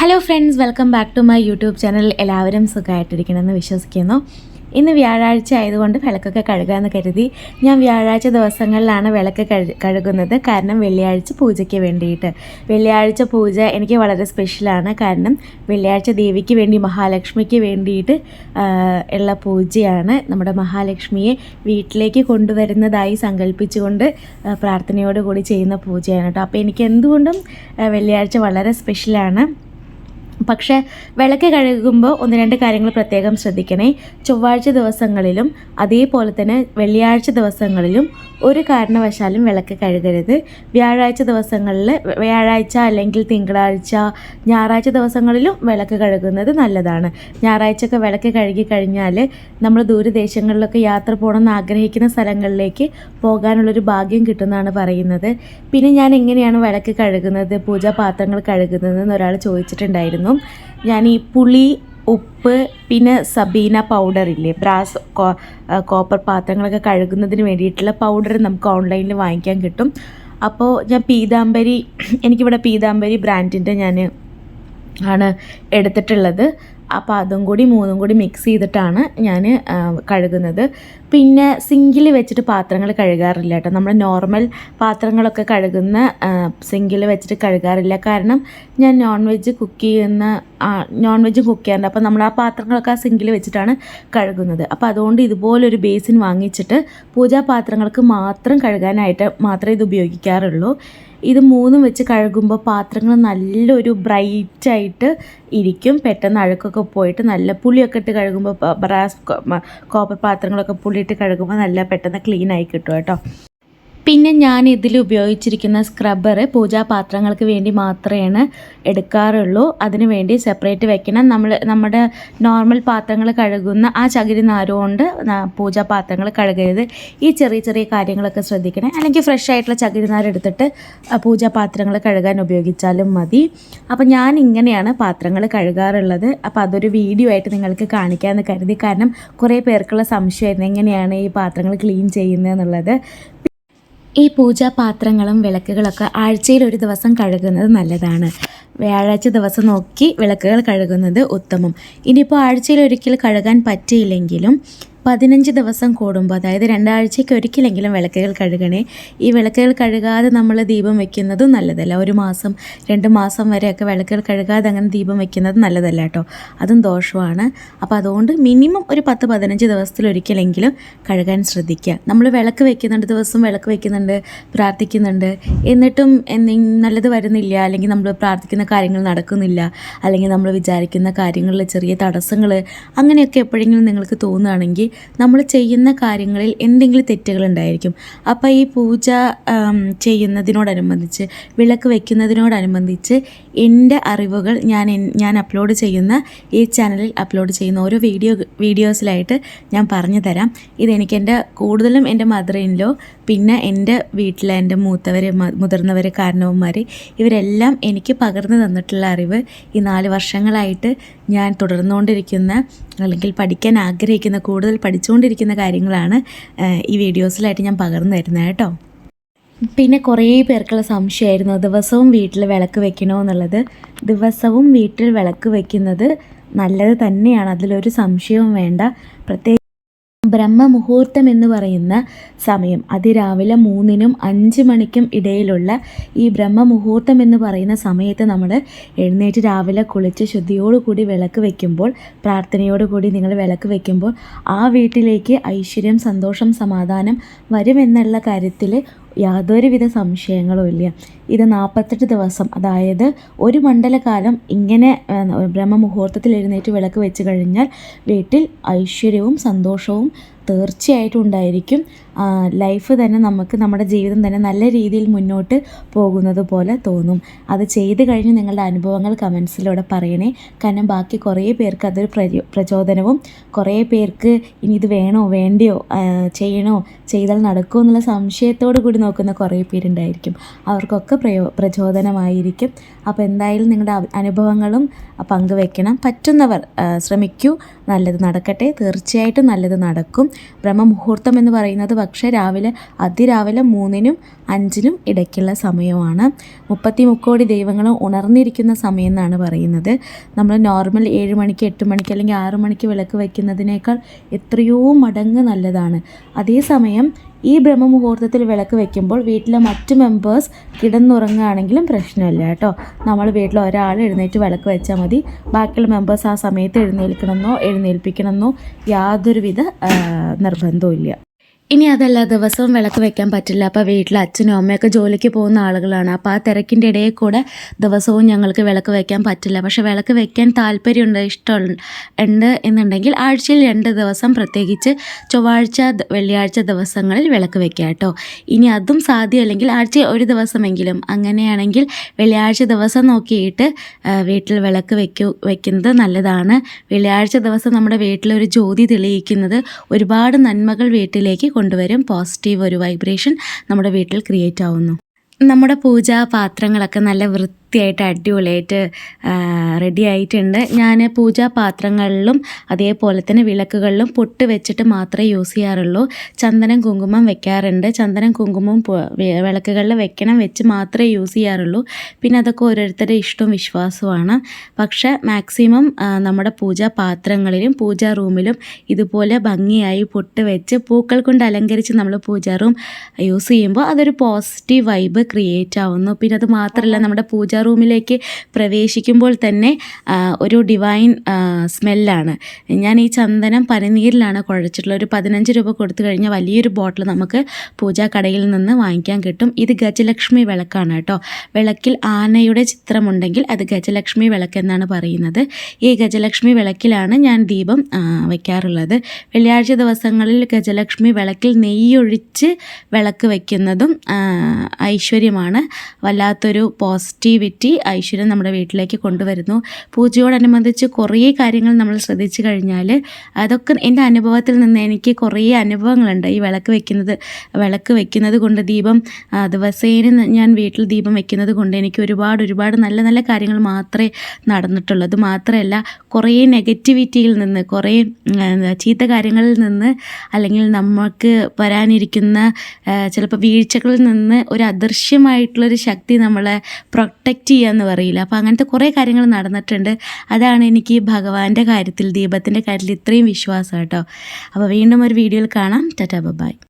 Hello friends welcome back to my YouTube channel എല്ലാവരും സുഖമായിട്ടിരിക്കണമെന്ന് വിശ്വസിക്കുന്നു. ഇന്ന് വ്യാഴാഴ്ച ആയതുകൊണ്ട് വിളക്കൊക്കെ കഴുകാമെന്ന് കരുതി. ഞാൻ വ്യാഴാഴ്ച ദിവസങ്ങളിലാണ് വിളക്ക് കഴു കഴുകുന്നത്. കാരണം വെള്ളിയാഴ്ച പൂജയ്ക്ക് വേണ്ടിയിട്ട്. വെള്ളിയാഴ്ച പൂജ എനിക്ക് വളരെ സ്പെഷ്യലാണ് കാരണം വെള്ളിയാഴ്ച ദേവിക്ക് വേണ്ടി മഹാലക്ഷ്മിക്ക് വേണ്ടിയിട്ട് ഉള്ള പൂജയാണ്. നമ്മുടെ മഹാലക്ഷ്മിയെ വീട്ടിലേക്ക് കൊണ്ടുവരുന്നതായി സങ്കല്പിച്ചുകൊണ്ട് പ്രാർത്ഥനയോടുകൂടി ചെയ്യുന്ന പൂജയാണ് കേട്ടോ. അപ്പോൾ എനിക്ക് എന്തുകൊണ്ടും വെള്ളിയാഴ്ച വളരെ സ്പെഷ്യലാണ് പക്ഷേ വിളക്ക് കഴുകുമ്പോൾ ഒന്ന് രണ്ട് കാര്യങ്ങൾ പ്രത്യേകം ശ്രദ്ധിക്കണേ. ചൊവ്വാഴ്ച ദിവസങ്ങളിലും അതേപോലെ തന്നെ വെള്ളിയാഴ്ച ദിവസങ്ങളിലും ഒരു കാരണവശാലും വിളക്ക് കഴുകരുത്. വ്യാഴാഴ്ച ദിവസങ്ങളിൽ വ്യാഴാഴ്ച അല്ലെങ്കിൽ തിങ്കളാഴ്ച ഞായറാഴ്ച ദിവസങ്ങളിലും വിളക്ക് കഴുകുന്നത് നല്ലതാണ്. ഞായറാഴ്ചയൊക്കെ വിളക്ക് കഴുകി കഴിഞ്ഞാൽ നമ്മൾ ദൂരദേശങ്ങളിലൊക്കെ യാത്ര പോകണമെന്ന് ആഗ്രഹിക്കുന്ന സ്ഥലങ്ങളിലേക്ക് പോകാനുള്ളൊരു ഭാഗ്യം കിട്ടുമെന്നാണ് പറയുന്നത്. പിന്നെ ഞാൻ എങ്ങനെയാണ് വിളക്ക് കഴുകുന്നത് പൂജാപാത്രങ്ങൾ കഴുകുന്നത് എന്ന് ഒരാൾ ചോദിച്ചിട്ടുണ്ടായിരുന്നു. ഞാൻ ഈ പുളി ഉപ്പ് പിന്നെ സബീന പൗഡർ ഇല്ലേ? ബ്രാസ് കോപ്പർ പാത്രങ്ങളൊക്കെ കഴുകുന്നതിന് വേണ്ടിയിട്ടുള്ള പൗഡർ നമുക്ക് ഓൺലൈനിൽ വാങ്ങിക്കാൻ കിട്ടും. അപ്പോൾ ഞാൻ പീതാംബരി എനിക്കിവിടെ പീതാംബരി ബ്രാൻഡിന്റെ ഞാൻ ആണ് എടുത്തിട്ടുള്ളത്. അപ്പോൾ അതും കൂടി മൂന്നും കൂടി മിക്സ് ചെയ്തിട്ടാണ് ഞാൻ കഴുകുന്നത്. പിന്നെ സിങ്കിൽ വെച്ചിട്ട് പാത്രങ്ങൾ കഴുകാറില്ല കേട്ടോ. നമ്മൾ നോർമൽ പാത്രങ്ങളൊക്കെ കഴുകുന്ന സിങ്കിൽ വെച്ചിട്ട് കഴുകാറില്ല. കാരണം ഞാൻ നോൺ വെജ് കുക്ക് ചെയ്യുന്ന നോൺ വെജ് കുക്ക് ചെയ്യാറുണ്ട്. അപ്പോൾ നമ്മൾ ആ പാത്രങ്ങളൊക്കെ ആ സിങ്കിൽ വെച്ചിട്ടാണ് കഴുകുന്നത്. അപ്പോൾ അതുകൊണ്ട് ഇതുപോലൊരു ബേസിൻ വാങ്ങിച്ചിട്ട് പൂജാപാത്രങ്ങൾക്ക് മാത്രം കഴുകാനായിട്ട് മാത്രമേ ഇത് ഉപയോഗിക്കാറുള്ളൂ. ഇത് മൂന്നും വെച്ച് കഴുകുമ്പോൾ പാത്രങ്ങൾ നല്ലൊരു ബ്രൈറ്റായിട്ട് ഇരിക്കും. പെട്ടെന്ന് അഴുക്കൊക്കെ പോയിട്ട് നല്ല പുളിയൊക്കെ ഇട്ട് കഴുകുമ്പോൾ ബ്രാസ് കോപ്പർ പാത്രങ്ങളൊക്കെ പുളിയിട്ട് കഴുകുമ്പോൾ നല്ല പെട്ടെന്ന് ക്ലീൻ ആയി കിട്ടും കേട്ടോ. പിന്നെ ഞാൻ ഇതിൽ ഉപയോഗിച്ചിരിക്കുന്ന സ്ക്രബ്ബർ പൂജാപാത്രങ്ങൾക്ക് വേണ്ടി മാത്രമാണ് എടുക്കാറുള്ളൂ. അതിന് വേണ്ടി സെപ്പറേറ്റ് വെക്കണം. നമ്മൾ നമ്മുടെ നോർമൽ പാത്രങ്ങൾ കഴുകുന്ന ആ ചകിരി നാരുകൊണ്ട് പൂജാപാത്രങ്ങൾ കഴുകരുത്. ഈ ചെറിയ ചെറിയ കാര്യങ്ങളൊക്കെ ശ്രദ്ധിക്കണേ. അല്ലെങ്കിൽ ഫ്രഷ് ആയിട്ടുള്ള ചകിരി നാരെടുത്തിട്ട് പൂജാപാത്രങ്ങൾ കഴുകാൻ ഉപയോഗിച്ചാലും മതി. അപ്പോൾ ഞാൻ ഇങ്ങനെയാണ് പാത്രങ്ങൾ കഴുകാറുള്ളത്. അപ്പോൾ അതൊരു വീഡിയോ ആയിട്ട് നിങ്ങൾക്ക് കാണിക്കാമെന്ന് കരുതി. കാരണം കുറേ പേർക്കുള്ള സംശയമായിരുന്നു എങ്ങനെയാണ് ഈ പാത്രങ്ങൾ ക്ലീൻ ചെയ്യുന്നത് എന്നുള്ളത് ഈ പൂജാപാത്രങ്ങളും വിളക്കുകളൊക്കെ ആഴ്ചയിൽ ഒരു ദിവസം കഴുകുന്നത് നല്ലതാണ്. വ്യാഴാഴ്ച ദിവസം നോക്കി വിളക്കുകൾ കഴുകുന്നത് ഉത്തമം. ഇനിയിപ്പോൾ ആഴ്ചയിൽ ഒരിക്കൽ കഴുകാൻ പറ്റിയില്ലെങ്കിലും പതിനഞ്ച് ദിവസം കൂടുമ്പോൾ അതായത് രണ്ടാഴ്ചയ്ക്ക് ഒരിക്കലെങ്കിലും വിളക്കുകൾ കഴുകണേ. ഈ വിളക്കുകൾ കഴുകാതെ നമ്മൾ ദീപം വെക്കുന്നതും നല്ലതല്ല. ഒരു മാസം രണ്ട് മാസം വരെയൊക്കെ വിളക്കുകൾ കഴുകാതെ അങ്ങനെ ദീപം വെക്കുന്നത് നല്ലതല്ല കേട്ടോ. അതും ദോഷമാണ്. അപ്പോൾ അതുകൊണ്ട് മിനിമം ഒരു പത്ത് പതിനഞ്ച് ദിവസത്തിലൊരിക്കലെങ്കിലും കഴുകാൻ ശ്രദ്ധിക്കുക. നമ്മൾ വിളക്ക് വെക്കുന്നുണ്ട് ദിവസം വിളക്ക് വെക്കുന്നുണ്ട് പ്രാർത്ഥിക്കുന്നുണ്ട്. എന്നിട്ടും എന്തെങ്കിലും നല്ലത് വരുന്നില്ല അല്ലെങ്കിൽ നമ്മൾ പ്രാർത്ഥിക്കുന്ന കാര്യങ്ങൾ നടക്കുന്നില്ല. അല്ലെങ്കിൽ നമ്മൾ വിചാരിക്കുന്ന കാര്യങ്ങളിൽ ചെറിയ തടസ്സങ്ങൾ അങ്ങനെയൊക്കെ എപ്പോഴെങ്കിലും നിങ്ങൾക്ക് തോന്നുകയാണെങ്കിൽ നമ്മൾ ചെയ്യുന്ന കാര്യങ്ങളിൽ എന്തെങ്കിലും തെറ്റുകൾ ഉണ്ടായിരിക്കും. അപ്പോൾ ഈ പൂജ ചെയ്യുന്നതിനോടനുബന്ധിച്ച് വിളക്ക് വയ്ക്കുന്നതിനോടനുബന്ധിച്ച് എന്റെ അറിവുകൾ ഞാൻ ഞാൻ അപ്ലോഡ് ചെയ്യുന്ന ഈ ചാനലിൽ അപ്ലോഡ് ചെയ്യുന്ന ഓരോ വീഡിയോ വീഡിയോസിലായിട്ട് ഞാൻ പറഞ്ഞു തരാം. ഇതെനിക്ക് എന്റെ കൂടുതലും എന്റെ മദർ പിന്നെ എന്റെ വീട്ടിലെ എന്റെ മൂത്തവർ മുതിർന്നവർ കാരണവന്മാർ ഇവരെല്ലാം എനിക്ക് പകർന്നു തന്നിട്ടുള്ള അറിവ് ഈ നാല് വർഷങ്ങളായിട്ട് ഞാൻ തുടർന്നുകൊണ്ടിരിക്കുന്ന അല്ലെങ്കിൽ പഠിക്കാൻ ആഗ്രഹിക്കുന്ന കൂടുതൽ പഠിച്ചുകൊണ്ടിരിക്കുന്ന കാര്യങ്ങളാണ് ഈ വീഡിയോസിലായിട്ട് ഞാൻ പകർന്നു തരുന്നത് കേട്ടോ. പിന്നെ കുറേ പേർക്കുള്ള സംശയമായിരുന്നു. ദിവസവും വീട്ടിൽ വിളക്ക് വെക്കണോ എന്നുള്ളത്. ദിവസവും വീട്ടിൽ വിളക്ക് വെക്കുന്നത് നല്ലത് തന്നെയാണ്. അതിലൊരു സംശയവും വേണ്ട. പ്രത്യേക ബ്രഹ്മമുഹൂർത്തം എന്ന് പറയുന്ന സമയം. അതിരാവിലെ മൂന്നിനും അഞ്ച് മണിക്കും ഇടയിലുള്ള ഈ ബ്രഹ്മമുഹൂർത്തം എന്ന് പറയുന്ന സമയത്ത് നമ്മൾ എഴുന്നേറ്റ് രാവിലെ കുളിച്ച് ശുദ്ധിയോടുകൂടി വിളക്ക് വെക്കുമ്പോൾ പ്രാർത്ഥനയോടുകൂടി നിങ്ങൾ വിളക്ക് വെക്കുമ്പോൾ ആ വീട്ടിലേക്ക് ഐശ്വര്യം സന്തോഷം സമാധാനം വരുമെന്നുള്ള കാര്യത്തിൽ യാതൊരുവിധ സംശയങ്ങളും ഇല്ല. ഇത് നാൽപ്പത്തെട്ട് ദിവസം അതായത് ഒരു മണ്ഡലകാലം ഇങ്ങനെ ബ്രഹ്മമുഹൂർത്തത്തിൽ എഴുന്നേറ്റ് വിളക്ക് വെച്ച് കഴിഞ്ഞാൽ വീട്ടിൽ ഐശ്വര്യവും സന്തോഷവും തീർച്ചയായിട്ടും ഉണ്ടായിരിക്കും. ലൈഫ് തന്നെ നമുക്ക് നമ്മുടെ ജീവിതം തന്നെ നല്ല രീതിയിൽ മുന്നോട്ട് പോകുന്നത് പോലെ തോന്നും. അത് ചെയ്ത് കഴിഞ്ഞ് നിങ്ങളുടെ അനുഭവങ്ങൾ കമൻസിലൂടെ പറയണേ. കാരണം ബാക്കി കുറേ പേർക്ക് അതൊരു പ്രചോ പ്രചോദനവും കുറേ പേർക്ക് ഇനി ഇത് വേണോ വേണ്ടയോ ചെയ്യണോ ചെയ്താൽ നടക്കുമോ എന്നുള്ള സംശയത്തോടു കൂടി നോക്കുന്ന കുറേ പേരുണ്ടായിരിക്കും. അവർക്കൊക്കെ പ്രയോ പ്രചോദനമായിരിക്കും. അപ്പോൾ എന്തായാലും നിങ്ങളുടെ അനുഭവങ്ങളും പങ്കുവെക്കണം. പറ്റുന്നവർ ശ്രമിക്കൂ. നല്ലത് നടക്കട്ടെ. തീർച്ചയായിട്ടും നല്ലത് നടക്കും. ബ്രഹ്മമുഹൂർത്തം എന്ന് പറയുന്നത് പക്ഷേ രാവിലെ അതിരാവിലെ മൂന്നിനും അഞ്ചിനും ഇടയ്ക്കുള്ള സമയമാണ്. മുപ്പത്തി മുക്കോടി ദൈവങ്ങളും ഉണർന്നിരിക്കുന്ന സമയം എന്നാണ് പറയുന്നത്. നമ്മൾ നോർമൽ ഏഴ് മണിക്ക് എട്ട് മണിക്ക് അല്ലെങ്കിൽ ആറ് മണിക്ക് വിളക്ക് വയ്ക്കുന്നതിനേക്കാൾ എത്രയോ മടങ്ങ് നല്ലതാണ്. അതേസമയം ഈ ബ്രഹ്മമുഹൂർത്തത്തിൽ വിളക്ക് വെക്കുമ്പോൾ വീട്ടിലെ മറ്റ് മെമ്പേഴ്സ് കിടന്നുറങ്ങുകയാണെങ്കിലും പ്രശ്നമില്ല കേട്ടോ. നമ്മൾ വീട്ടിൽ ഒരാൾ എഴുന്നേറ്റ് വിളക്ക് വെച്ചാൽ മതി. ബാക്കിയുള്ള മെമ്പേഴ്സ് ആ സമയത്ത് എഴുന്നേൽക്കണമെന്നോ എഴുന്നേൽപ്പിക്കണമെന്നോ യാതൊരുവിധ നിർബന്ധവും ഇല്ല ഇനി അതല്ല ദിവസവും വിളക്ക് വെക്കാൻ പറ്റില്ല. അപ്പോൾ വീട്ടിൽ അച്ഛനും അമ്മയൊക്കെ ജോലിക്ക് പോകുന്ന ആളുകളാണ്. അപ്പോൾ ആ തിരക്കിന്റെ ഇടയിൽ കൂടെ ദിവസവും ഞങ്ങൾക്ക് വിളക്ക് വെക്കാൻ പറ്റില്ല. പക്ഷേ വിളക്ക് വെക്കാൻ താല്പര്യമുണ്ട് ഇഷ്ടം ഉണ്ട് എന്നുണ്ടെങ്കിൽ ആഴ്ചയിൽ രണ്ട് ദിവസം പ്രത്യേകിച്ച് ചൊവ്വാഴ്ച വെള്ളിയാഴ്ച ദിവസങ്ങളിൽ വിളക്ക് വെക്കുക കേട്ടോ. ഇനി അതും സാധ്യമല്ലെങ്കിൽ ആഴ്ച ഒരു ദിവസമെങ്കിലും. അങ്ങനെയാണെങ്കിൽ വെള്ളിയാഴ്ച ദിവസം നോക്കിയിട്ട് വീട്ടിൽ വിളക്ക് വെക്കൂ വെക്കുന്നത് നല്ലതാണ്. വെള്ളിയാഴ്ച ദിവസം നമ്മുടെ വീട്ടിലൊരു ജ്യോതി തെളിയിക്കുന്നത് ഒരുപാട് നന്മകൾ വീട്ടിലേക്ക് കൊണ്ടുവരും. പോസിറ്റീവ് ഒരു വൈബ്രേഷൻ നമ്മുടെ വീട്ടിൽ ക്രിയേറ്റ് ആവുന്നു. നമ്മുടെ പൂജാ പാത്രങ്ങളൊക്കെ നല്ല വൃത്തിയായിട്ട് അടിപൊളിയായിട്ട് റെഡി ആയിട്ടുണ്ട്. ഞാൻ പൂജാപാത്രങ്ങളിലും അതേപോലെ തന്നെ വിളക്കുകളിലും പൊട്ട് വെച്ചിട്ട് മാത്രമേ യൂസ് ചെയ്യാറുള്ളൂ. ചന്ദനം കുങ്കുമം വെക്കാറുണ്ട്. ചന്ദനം കുങ്കുമം വിളക്കുകളിൽ വെക്കണം വെച്ച് മാത്രമേ യൂസ് ചെയ്യാറുള്ളൂ. പിന്നെ അതൊക്കെ ഓരോരുത്തരുടെ ഇഷ്ടവും വിശ്വാസവുമാണ്. പക്ഷേ മാക്സിമം നമ്മുടെ പൂജാപാത്രങ്ങളിലും പൂജാ റൂമിലും ഇതുപോലെ ഭംഗിയായി പൊട്ട് വെച്ച് പൂക്കൾ കൊണ്ട് അലങ്കരിച്ച് നമ്മൾ പൂജാ റൂം യൂസ് ചെയ്യുമ്പോൾ അതൊരു പോസിറ്റീവ് വൈബ് ക്രിയേറ്റ് ആവുന്നു. പിന്നെ അത് മാത്രമല്ല നമ്മുടെ പൂജാ റൂമിലേക്ക് പ്രവേശിക്കുമ്പോൾ തന്നെ ഒരു ഡിവൈൻ സ്മെല്ലാണ് ഞാൻ ഈ ചന്ദനം പനിനീരിലാണ് കുഴച്ചിട്ടുള്ളത്. ഒരു പതിനഞ്ച് രൂപ കൊടുത്തു കഴിഞ്ഞാൽ വലിയൊരു ബോട്ടിൽ നമുക്ക് പൂജാ കടയിൽ നിന്ന് വാങ്ങിക്കാൻ കിട്ടും. ഇത് ഗജലക്ഷ്മി വിളക്കാണ് കേട്ടോ. വിളക്കിൽ ആനയുടെ ചിത്രമുണ്ടെങ്കിൽ അത് ഗജലക്ഷ്മി വിളക്കെന്നാണ് പറയുന്നത്. ഈ ഗജലക്ഷ്മി വിളക്കിലാണ് ഞാൻ ദീപം വയ്ക്കാറുള്ളത് വെള്ളിയാഴ്ച ദിവസങ്ങളിൽ ഗജലക്ഷ്മി വിളക്കിൽ നെയ്യൊഴിച്ച് വിളക്ക് വയ്ക്കുന്നതും ഐശ്വര്യമാണ്. വല്ലാത്തൊരു പോസിറ്റിവിറ്റി ഐശ്വര്യം നമ്മുടെ വീട്ടിലേക്ക് കൊണ്ടുവരുന്നു. പൂജയോടനുബന്ധിച്ച് കുറേ കാര്യങ്ങൾ നമ്മൾ ശ്രദ്ധിച്ചു കഴിഞ്ഞാൽ അതൊക്കെ എന്റെ അനുഭവത്തിൽ നിന്ന് എനിക്ക് കുറേ അനുഭവങ്ങളുണ്ട്. ഈ വിളക്ക് വെക്കുന്നത് വിളക്ക് വെക്കുന്നത് കൊണ്ട് ദീപം ദിവസേന ഞാൻ വീട്ടിൽ ദീപം വെക്കുന്നത് കൊണ്ട് എനിക്ക് ഒരുപാട് ഒരുപാട് നല്ല നല്ല കാര്യങ്ങൾ മാത്രമേ നടന്നിട്ടുള്ളൂ. അത് മാത്രമല്ല കുറേ നെഗറ്റിവിറ്റിയിൽ നിന്ന് കുറേ ചീത്ത കാര്യങ്ങളിൽ നിന്ന് അല്ലെങ്കിൽ നമുക്ക് വരാനിരിക്കുന്ന ചിലപ്പോൾ വീഴ്ചകളിൽ നിന്ന് ഒരു അദൃശ്യമായിട്ടുള്ളൊരു ശക്തി നമ്മളെ പ്രൊട്ടക്റ്റ് ചെയ്യുക എന്ന് പറയില്ല. അപ്പോൾ അങ്ങനത്തെ കുറേ കാര്യങ്ങൾ നടന്നിട്ടുണ്ട്. അതാണ് എനിക്ക് ഭഗവാന്റെ കാര്യത്തിൽ ദീപത്തിന്റെ കാര്യത്തിൽ ഇത്രയും വിശ്വാസം കേട്ടോ. അപ്പോൾ വീണ്ടും ഒരു വീഡിയോയിൽ കാണാം. Tata bye.